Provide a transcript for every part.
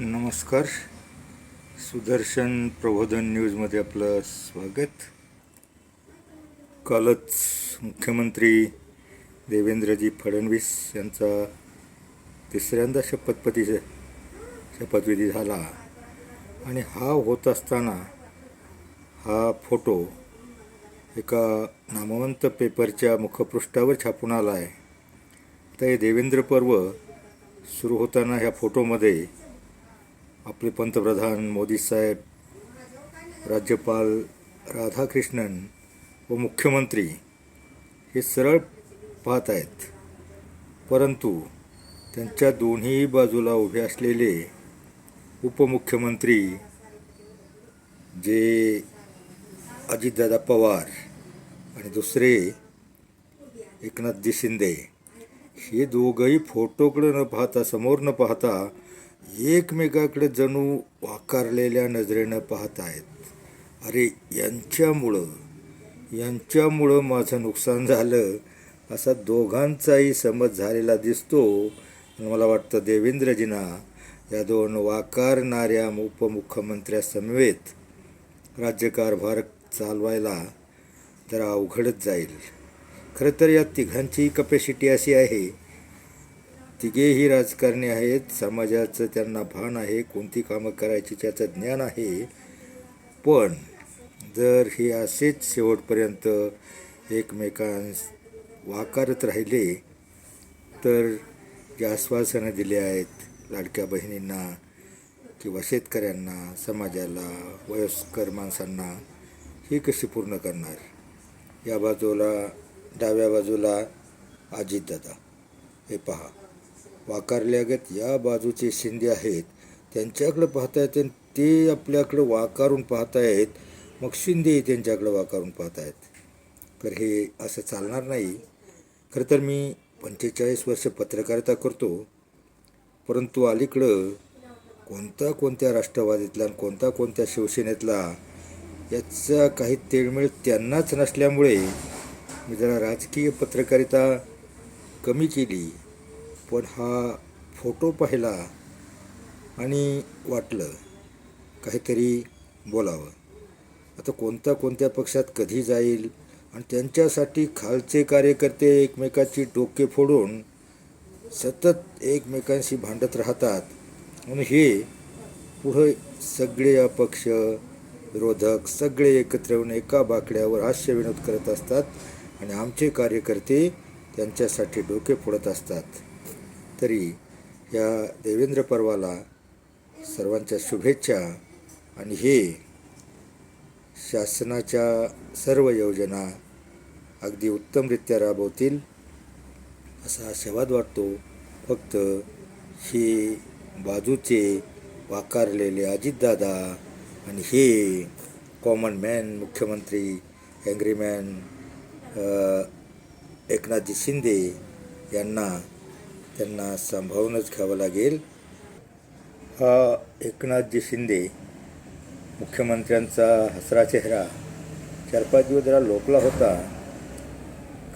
नमस्कार. सुदर्शन प्रबोधन न्यूजमध्ये आपलं स्वागत. कालच मुख्यमंत्री देवेंद्रजी फडणवीस यांचा तिसऱ्यांदा शपथपती शपथविधी झाला. आणि हा होत असताना हा फोटो एका नामवंत पेपरच्या मुखपृष्ठावर छापून आला आहे तर हे देवेंद्र पर्व सुरू होताना ह्या फोटोमध्ये आपले पंतप्रधान मोदी साहेब राज्यपाल राधाकृष्णन व मुख्यमंत्री हे सरळ पाहत आहेत. परंतु त्यांच्या दोन्ही बाजूला उभे असलेले उपमुख्यमंत्री जे अजितदादा पवार आणि दुसरे एकनाथजी शिंदे हे दोघंही फोटोकडे न पाहता समोर न पाहता एकमेकाकडे जणू वाकारलेल्या नजरेनं पाहत आहेत. अरे यांच्यामुळं? यांच्यामुळं माझं नुकसान झालं? असा दोघांचाही समज झालेला दिसतो. आणि मला वाटतं देवेंद्रजींना या दोन वाकारणाऱ्या उपमुख्यमंत्र्यासमवेत राज्यकारभार चालवायला जरा अवघडच जाईल. खरं तर या तिघांची कपॅसिटी अशी आहे तिघेही राजकारणी आहेत. समाजाचं त्यांना भान आहे. कोणती कामं करायची त्याचं ज्ञान आहे. पण जर हे असेच शेवटपर्यंत एकमेकांस वाकारत राहिले तर जे आश्वासनं दिली आहेत लाडक्या बहिणींना किंवा शेतकऱ्यांना समाजाला वयस्कर माणसांना ही कशी पूर्ण करणार? या बाजूला डाव्या बाजूला अजितदादा. हे पहा. वाकारल्यागत या बाजूचे शिंदे आहेत. त्यांच्याकडं पाहतायत आणि ते आपल्याकडं वाकारून पाहतायत. मग शिंदेही त्यांच्याकडं वाकारून पाहतायत. तर हे असं चालणार नाही. खरं तर मी पंचेचाळीस वर्ष पत्रकारिता करतो. परंतु अलीकडं कोणत्या कोणत्या राष्ट्रवादीतला आणि कोणत्या कोणत्या शिवसेनेतला याचा काही तेळमेळ त्यांनाच नसल्यामुळे मी जरा राजकीय पत्रकारिता कमी केली. पण हा फोटो पाहिला आणि वाटलं काहीतरी बोलावं. आता कोणत्या कोणत्या पक्षात कधी जाईल आणि त्यांच्यासाठी खालचे कार्यकर्ते एकमेकाची डोके फोडून सतत एकमेकांशी भांडत राहतात. म्हणून हे पुढं सगळे अपक्ष विरोधक सगळे एकत्र येऊन एका बाकड्यावर हास्यविनोद करत असतात आणि आमचे कार्यकर्ते त्यांच्यासाठी डोके फोडत असतात. तरी या देवेंद्र पर्वाला सर्वांच्या शुभेच्छा आणि हे शासनाच्या सर्व योजना अगदी उत्तमरित्या राबवतील असा आशावाद वाटतो. फक्त हे बाजूचे वाकारलेले अजितदादा आणि हे कॉमन मॅन मुख्यमंत्री अँग्रीमॅन एकनाथजी शिंदे यांना त्यांना सांभाळूनच घ्यावं लागेल. हा एकनाथजी शिंदे मुख्यमंत्र्यांचा हसरा चेहरा. चार पाच दिवस जरा लोकला होता.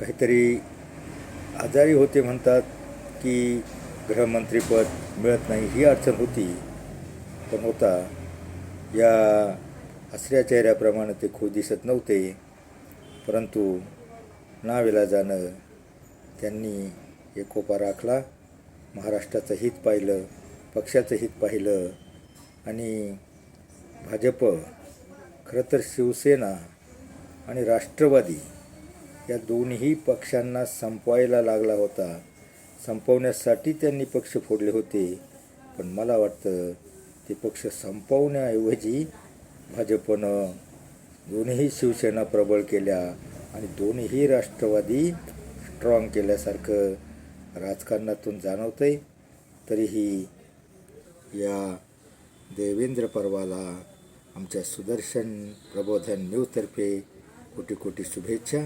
काहीतरी आजारी होते म्हणतात की गृहमंत्रीपद मिळत नाही ही अडचण होती. पण होता. या हसऱ्या चेहऱ्याप्रमाणे ते खूप दिसत नव्हते. परंतु नावेला जाणं त्यांनी एकोपा राखला महाराष्ट्राचं हित पाहिलं पक्षाचं हित पाहिलं आणि भाजप खरं तर शिवसेना आणि राष्ट्रवादी या दोन्ही पक्षांना संपवायला लागला होता. संपवण्यासाठी त्यांनी पक्ष फोडले होते. पण मला वाटतं ते पक्ष संपवण्याऐवजी भाजपनं दोन्ही शिवसेना प्रबळ केल्या आणि दोन्ही राष्ट्रवादी स्ट्रॉंग केल्यासारखं राजकारणातून जाणवतं आहे तरीही या देवेंद्र पर्वाला आमच्या सुदर्शन प्रबोधन न्यूजतर्फे कोटी कोटी शुभेच्छा.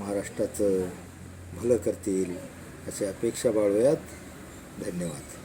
महाराष्ट्राचं भलं करतील अशी अपेक्षा बाळूयात धन्यवाद.